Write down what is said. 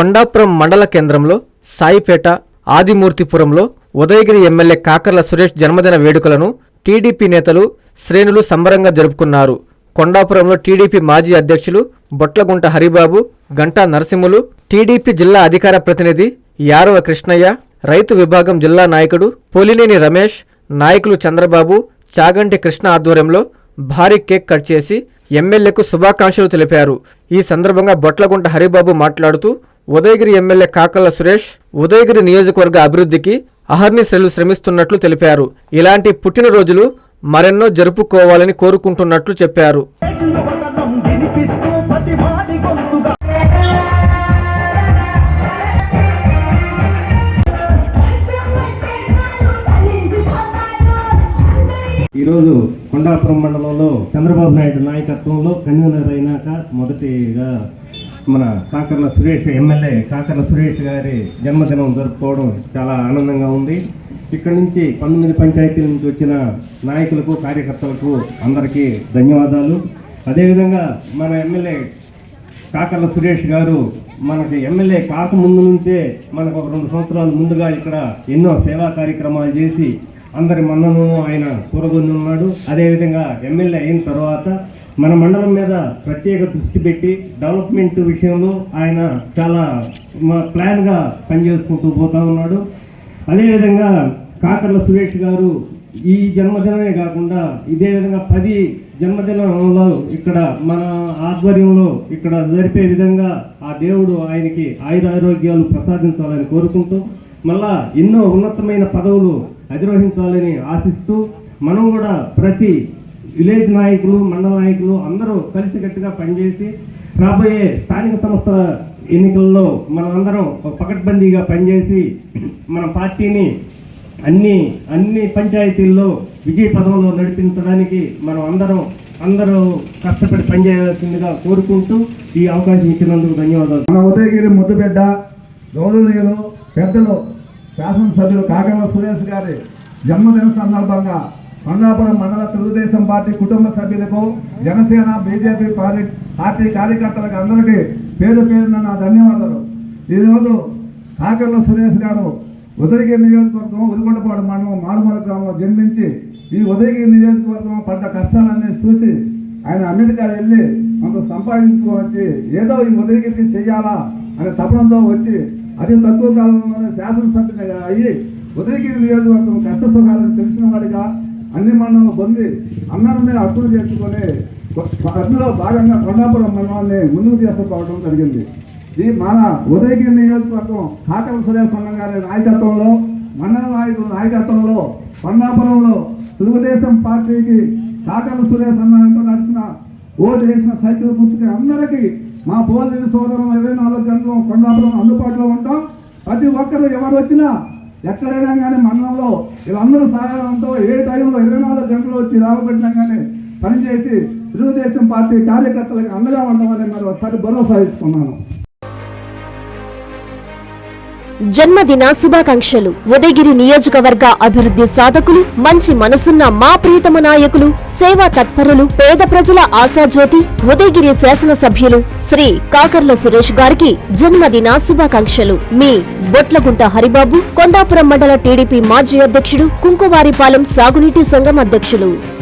కొండాపురం మండల కేంద్రంలో సాయిపేట ఆదిమూర్తిపురంలో ఉదయగిరి ఎమ్మెల్యే కాకర్ల సురేష్ జన్మదిన వేడుకలను టీడీపీ నేతలు శ్రేణులు సంబరంగా జరుపుకున్నారు. కొండాపురంలో టీడీపీ మాజీ అధ్యక్షులు బొట్లగుంట హరిబాబు గంటా నరసింహులు టీడీపీ జిల్లా అధికార ప్రతినిధి యారవ కృష్ణయ్య రైతు విభాగం జిల్లా నాయకుడు పోలినేని రమేష్ నాయకులు చంద్రబాబు చాగంటి కృష్ణ ఆధ్వర్యంలో భారీ కేక్ కట్ చేసి ఎమ్మెల్యేకు శుభాకాంక్షలు తెలిపారు. ఈ సందర్భంగా బొట్లగుంట హరిబాబు మాట్లాడుతూ ఉదయగిరి ఎమ్మెల్యే కాకల సురేష్ ఉదయగిరి నియోజకవర్గ అభివృద్ధికి అహర్నిశలు శ్రమిస్తున్నట్లు తెలిపారు. ఇలాంటి పుట్టినరోజులు మరెన్నో జరుపుకోవాలని కోరుకుంటున్నట్లు చెప్పారు. ఈరోజు కొండాపురం మండలంలో చంద్రబాబు నాయుడు నాయకత్వంలో కన్వీనర్ అయినాక మొదటిగా మన కాకర్ల సురేష్ ఎమ్మెల్యే కాకర్ల సురేష్ గారి జన్మదినం జరుపుకోవడం చాలా ఆనందంగా ఉంది. ఇక్కడ నుంచి పంతొమ్మిది పంచాయతీల నుంచి వచ్చిన నాయకులకు కార్యకర్తలకు అందరికీ ధన్యవాదాలు. అదేవిధంగా మన ఎమ్మెల్యే కాకర్ల సురేష్ గారు మనకి ఎమ్మెల్యే కాకముందు నుంచే మనకు ఒక రెండు సంవత్సరాల ముందుగా ఇక్కడ ఎన్నో సేవా కార్యక్రమాలు చేసి అందరి మన్నను ఆయన కూరగొని ఉన్నాడు అదేవిధంగా ఎమ్మెల్యే అయిన తర్వాత మన మండలం మీద ప్రత్యేక దృష్టి పెట్టి డెవలప్మెంట్ విషయంలో ఆయన చాలా ప్లాన్గా పనిచేసుకుంటూ పోతా ఉన్నాడు. అదేవిధంగా కాకర్ల సురేష్ గారు ఈ జన్మదినమే కాకుండా ఇదే విధంగా పది జన్మదినంలో ఇక్కడ మన ఆధ్వర్యంలో ఇక్కడ జరిపే విధంగా ఆ దేవుడు ఆయనకి ఆయుర ఆరోగ్యాలు ప్రసాదించాలని కోరుకుంటూ మళ్ళా ఎన్నో ఉన్నతమైన పదవులు అధిరోహించాలని ఆశిస్తూ మనం కూడా ప్రతి విలేజ్ నాయకులు మండల నాయకులు అందరూ కలిసికట్టుగా పనిచేసి రాబోయే స్థానిక సంస్థల ఎన్నికల్లో మనమందరం ఒక పకడ్బందీగా పనిచేసి మన పార్టీని అన్ని అన్ని పంచాయతీల్లో విజయ పదంలో నడిపించడానికి మనం అందరం అందరూ కష్టపడి పనిచేయాల్సిందిగా కోరుకుంటూ ఈ అవకాశం ఇచ్చినందుకు ధన్యవాదాలు. మన ఉదయగిరి ముద్దుబిడ్డ గౌరవనీయులు పెద్దలు శాసనసభ్యులు కాకర్ల సురేష్ గారి జన్మదిన సందర్భంగా కొండాపురం మండల తెలుగుదేశం పార్టీ కుటుంబ సభ్యులకు జనసేన బీజేపీ పార్టీ పార్టీ కార్యకర్తలకు అందరికీ పేరు పేరున నా ధన్యవాదాలు. ఈరోజు కాకర్ల సురేష్ గారు ఉదయగిరి నియోజకవర్గం ఉదిగొండపాడు మండలం మారుమూల గ్రామంలో జన్మించి ఈ ఉదయగిరి నియోజకవర్గం పడ్డ కష్టాలన్నీ చూసి ఆయన అమెరికా వెళ్ళి కొంత సంపాదించుకోవచ్చి ఏదో ఈ ఉదయగిరికి చెయ్యాలా అనే తపనంతో వచ్చి అతి తక్కువ కాలంలోనే శాసనసభ్యునిగా అయ్యి ఉదయగిరి నియోజకవర్గం కష్ట సుఖాలను తెలిసిన వాడిగా అన్ని మండలం పొంది అందరి మీద హక్కులు చేసుకొని అందులో భాగంగా కొండాపురం మండలాన్ని ముందుకు తీసుకుపోవడం జరిగింది. ఈ మన ఉదయగిరి నియోజకవర్గం కాకల సురేష్ అన్న గారి నాయకత్వంలో మండల నాయకుల నాయకత్వంలో కొండాపురంలో తెలుగుదేశం పార్టీకి కాకల సురేష్ అన్నతో నడిచిన ఓటు వేసిన సైకిల్ గుర్తుకి అందరికీ మా పోలీసు సోదరం ఇరవై నాలుగు గంటలు కొండాపురం అందుబాటులో ఉంటాం. ప్రతి ఒక్కరు ఎవరు వచ్చినా ఎక్కడైనా కానీ మండలంలో వీళ్ళందరూ సహాయంతో ఏ టైంలో ఇరవై నాలుగు గంటలు వచ్చి రాబట్టినా కానీ పనిచేసి తెలుగుదేశం పార్టీ కార్యకర్తలకు అండగా ఉండమని మరి ఒకసారి భరోసా ఇస్తున్నాను. జన్మదిన శుభాకాంక్షలు. ఉదయగిరి నియోజకవర్గ అభివృద్ధి సాధకులు మంచి మనసున్న మా ప్రియతమ నాయకులు సేవా తత్పరులు పేద ప్రజల ఆశాజ్యోతి ఉదయగిరి శాసనసభ్యులు శ్రీ కాకర్ల సురేష్ గారికి జన్మదిన శుభాకాంక్షలు. మీ బొట్లగుంట హరిబాబు కొండాపురం మండల టీడీపీ మాజీ అధ్యక్షుడు కుంకువారిపాలెం సాగునీటి సంఘం అధ్యక్షులు.